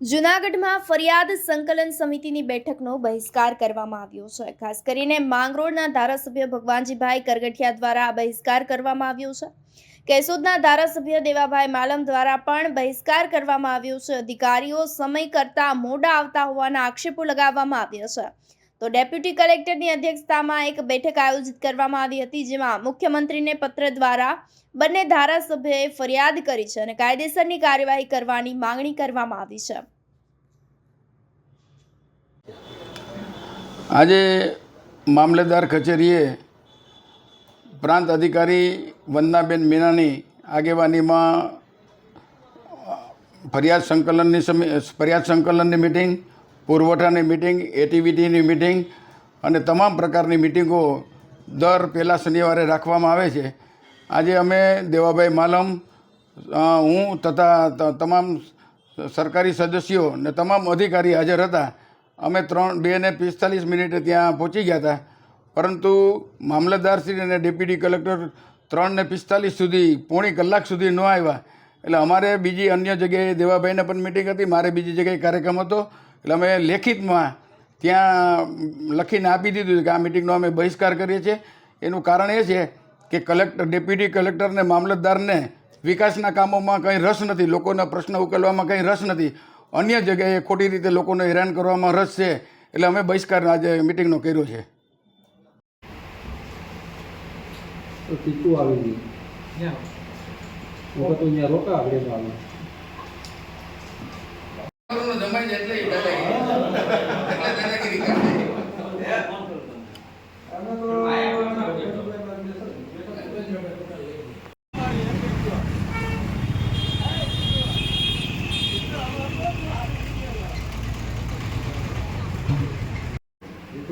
જૂનાગઢમાં ફરિયાદ સંકલન સમિતિની બેઠકનો બહિષ્કાર કરવામાં આવ્યો છે. ખાસ કરીને માંગરોળના ધારાસભ્ય ભગવાનજીભાઈ કરગઠિયા દ્વારા બહિષ્કાર કરવામાં આવ્યો છે. કેશોદના ધારાસભ્ય દેવાભાઈ માલમ દ્વારા પણ બહિષ્કાર કરવામાં આવ્યો છે. અધિકારીઓ સમય કરતા મોડા આવતા હોવાના આક્ષેપો લગાવવામાં આવ્યા છે. તો ડેપ્યુટી કલેક્ટરની અધ્યક્ષતામાં એક બેઠક આયોજિત કરવામાં આવી હતી, જેમાં મુખ્યમંત્રીને પત્ર દ્વારા બંને ધારાસભ્યએ ફરિયાદ કરી છે અને કાયદેસરની કાર્યવાહી કરવાની માંગણી કરવામાં આવી છે. આજે મામલેદાર કચેરીએ પ્રાંત અધિકારી વંદનાબેન મીનાની આગેવાનીમાં ફરિયાદ સંકલનની સમિ, ફરિયાદ સંકલનની મિટિંગ, પુરવઠાની મિટિંગ, એટીવીટીની મિટિંગ અને તમામ પ્રકારની મિટિંગો દર પહેલા શનિવારે રાખવામાં આવે છે. આજે અમે દેવાભાઈ માલમ હું તથા તમામ સરકારી સદસ્યો ને તમામ અધિકારી હાજર હતા. અમે ત્રણ, બે ને પિસ્તાલીસ મિનિટે ત્યાં પહોંચી ગયા હતા. પરંતુ મામલતદારશ્રી અને ડેપ્યુટી કલેક્ટર ત્રણ ને પિસ્તાલીસ સુધી, પોણી કલાક સુધી ન આવ્યા. એટલે અમારે બીજી અન્ય જગ્યાએ દેવાભાઈને પણ મિટિંગ હતી, મારે બીજી જગ્યાએ કાર્યક્રમ હતો. એટલે અમે લેખિતમાં ત્યાં લખીને આપી દીધું કે આ મિટિંગનો અમે બહિષ્કાર કરીએ છીએ. એનું કારણ એ છે કે કલેક્ટર, ડેપ્યુટી કલેક્ટરને મામલતદારને વિકાસના કામોમાં કંઈ રસ નથી, લોકોના પ્રશ્ન ઉકેલવામાં કંઈ રસ નથી. અન્ય જગ્યાએ ખોટી રીતે લોકોને હેરાન કરવામાં રસ છે. એટલે અમે બહિષ્કાર આજે મિટિંગનો કર્યો છે. તો ટીકું આવી ગયું. હું રોકા આપણે તો આવી.